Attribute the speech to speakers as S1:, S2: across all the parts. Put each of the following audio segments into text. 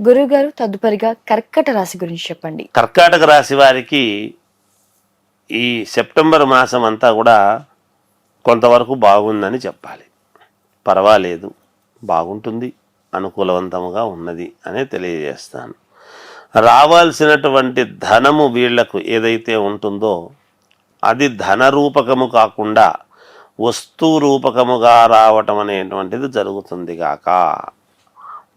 S1: గురుగారు తదుపరిగా కర్కట రాశి గురించి చెప్పండి.
S2: కర్కాటక రాశి వారికి ఈ సెప్టెంబర్ మాసం అంతా కూడా కొంతవరకు బాగుందని చెప్పాలి. పర్వాలేదు బాగుంటుంది అనుకూలవంతముగా ఉన్నది అనే తెలియజేస్తాను. రావాల్సినటువంటి ధనము వీళ్ళకు ఏదైతే ఉంటుందో అది ధన రూపకము కాకుండా వస్తు రూపకముగా రావటం అనేటువంటిది జరుగుతుంది కాక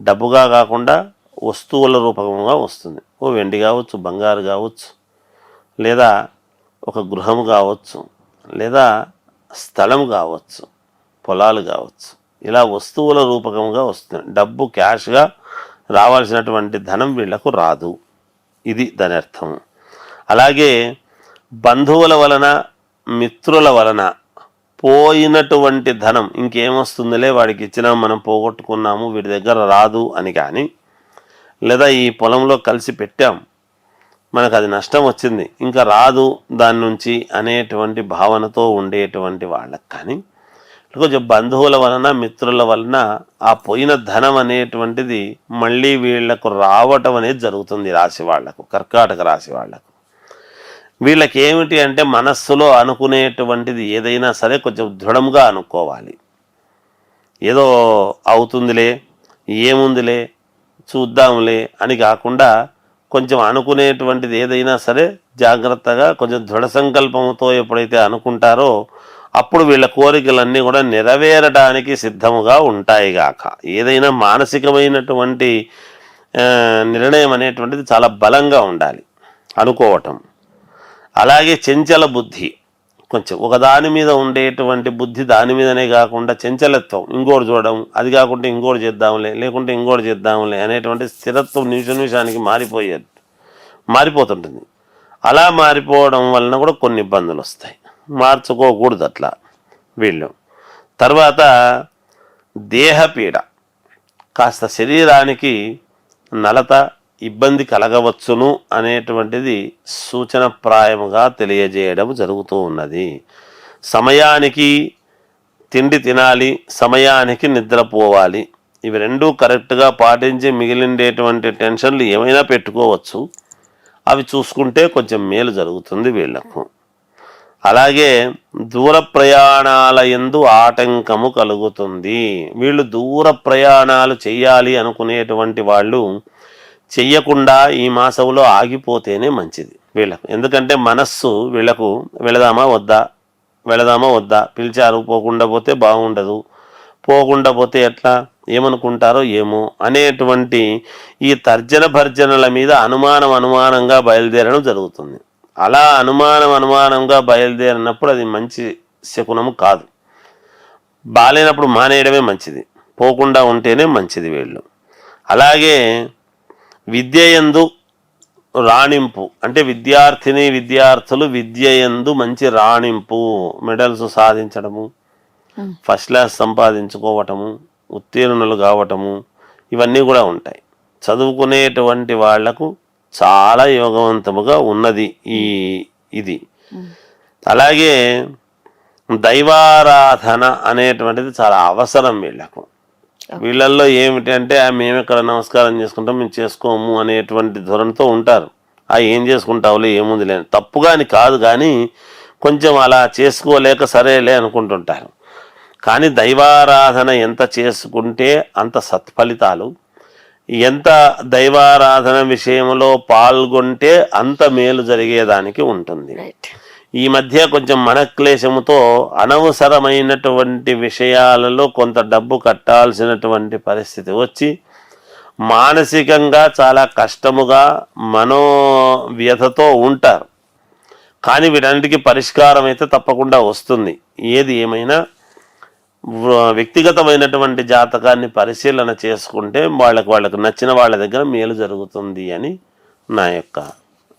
S2: డబ్బుగా కాకుండా వస్తువుల రూపకంగా వస్తుంది. ఓ వెండి కావచ్చు బంగారు కావచ్చు లేదా ఒక గృహము కావచ్చు లేదా స్థలం కావచ్చు పొలాలు కావచ్చు. ఇలా వస్తువుల రూపకంగా వస్తుంది. డబ్బు క్యాష్గా రావాల్సినటువంటి ధనం వీళ్ళకు రాదు. ఇది దాని అర్థం అలాగే బంధువుల వలన మిత్రుల వలన పోయినటువంటి ధనం ఇంకేమొస్తుందిలే? వాడికి ఇచ్చినా మనం పోగొట్టుకున్నాము వీడి దగ్గర రాదు అని కానీ లేదా ఈ పొలంలో కలిసి పెట్టాం మనకు అది నష్టం వచ్చింది. ఇంకా రాదు దాని నుంచి అనేటువంటి భావనతో ఉండేటువంటి వాళ్ళకి కానీ కొంచెం బంధువుల వలన మిత్రుల వలన ఆ పోయిన ధనం అనేటువంటిది మళ్ళీ వీళ్ళకు రావటం అనేది జరుగుతుంది రాశి వాళ్ళకు కర్కాటక రాశి వాళ్ళకు. వీళ్ళకి ఏమిటి అంటే మనస్సులో అనుకునేటువంటిది ఏదైనా సరే కొంచెం దృఢంగా అనుకోవాలి. ఏదో అవుతుందిలే ఏముందిలే చూద్దాంలే అని కాకుండా కొంచెం అనుకునేటువంటిది ఏదైనా సరే జాగ్రత్తగా కొంచెం దృఢ సంకల్పంతో ఎప్పుడైతే అనుకుంటారో అప్పుడు వీళ్ళ కోరికలన్నీ కూడా నెరవేరడానికి సిద్ధముగా ఉంటాయి గాక. ఏదైనా మానసికమైనటువంటి నిర్ణయం అనేటువంటిది చాలా బలంగా ఉండాలి అనుకోవటం. అలాగే చెంచల బుద్ధి. కొంచెం ఒక దాని మీద ఉండేటువంటి బుద్ధి దాని మీదనే కాకుండా చెంచలత్వం ఇంకోటి చూడడం అది కాకుండా ఇంకోటి చేద్దాంలే లేకుంటే ఇంకోటి చేద్దాంలే అనేటువంటి స్థిరత్వం నిమిషం నిమిషానికి మారిపోయేది మారిపోతుంటుంది. అలా మారిపోవడం వలన కూడా కొన్ని ఇబ్బందులు వస్తాయి. మార్చుకోకూడదు అట్లా వీళ్ళు. తర్వాత దేహపీడ కాస్త శరీరానికి నలత ఇబ్బంది కలగవచ్చును అనేటువంటిది సూచనప్రాయముగా తెలియజేయడం జరుగుతూ ఉన్నది. సమయానికి తిండి తినాలి సమయానికి నిద్రపోవాలి ఇవి రెండూ కరెక్ట్గా పాటించి మిగిలిండేటువంటి టెన్షన్లు ఏమైనా పెట్టుకోవచ్చు. అవి చూసుకుంటే కొంచెం మేలు జరుగుతుంది వీళ్ళకు అలాగే దూర ప్రయాణాల ఎందు ఆటంకము కలుగుతుంది. వీళ్ళు దూర ప్రయాణాలు చేయాలి అనుకునేటువంటి వాళ్ళు చెయ్యకుండా ఈ మాసంలో ఆగిపోతేనే మంచిది వీళ్ళకు. ఎందుకంటే మనస్సు వీళ్ళకు వెళదామా వద్దా? వెళదామా వద్దా? పిలిచారు పోకుండా పోతే బాగుండదు. పోకుండా పోతే ఎట్లా? ఏమనుకుంటారో ఏమో అనేటువంటి ఈ తర్జన భర్జనల మీద అనుమానం అనుమానంగా బయలుదేరడం జరుగుతుంది. అలా అనుమానం అనుమానంగా బయలుదేరినప్పుడు అది మంచి శకునము కాదు. బాలేనప్పుడు మానేయడమే మంచిది. పోకుండా ఉంటేనే మంచిది వీళ్ళు. అలాగే విద్యయందు రాణింపు. అంటే విద్యార్థిని విద్యార్థులు విద్యయందు మంచి రాణింపు మెడల్స్ సాధించడము ఫస్ట్ క్లాస్ సంపాదించుకోవటము ఉత్తీర్ణులు కావటము ఇవన్నీ కూడా ఉంటాయి. చదువుకునేటువంటి వాళ్ళకు చాలా యోగవంతముగా ఉన్నది ఈ ఇది. అలాగే దైవారాధన అనేటువంటిది చాలా అవసరం వీళ్ళకు వీళ్ళల్లో ఏమిటి అంటే "ఆ, మేము ఇక్కడ నమస్కారం చేసుకుంటాం మేము చేసుకోము అనేటువంటి ధోరణితో ఉంటారు. ఆ ఏం చేసుకుంటావులే ఏముంది లేని తప్పుగా అని కాదు కానీ కొంచెం అలా చేసుకోలేక సరేలే అనుకుంటుంటారు. కానీ దైవారాధన ఎంత చేసుకుంటే అంత సత్ఫలితాలు. ఎంత దైవారాధన విషయంలో పాల్గొంటే అంత మేలు జరిగేదానికి ఉంటుంది. ఈ మధ్య కొంచెం మనక్లేశముతో అనవసరమైనటువంటి విషయాలలో కొంత డబ్బు కట్టాల్సినటువంటి పరిస్థితి వచ్చి మానసికంగా చాలా కష్టముగా మనోవ్యధతో ఉంటారు. కానీ వీటన్నిటికీ పరిష్కారం అయితే తప్పకుండా వస్తుంది. ఏది ఏమైనా వ్యక్తిగతమైనటువంటి జాతకాన్ని పరిశీలన చేసుకుంటే వాళ్ళకి వాళ్ళకు నచ్చిన వాళ్ళ దగ్గర మేలు జరుగుతుంది అని నా యొక్క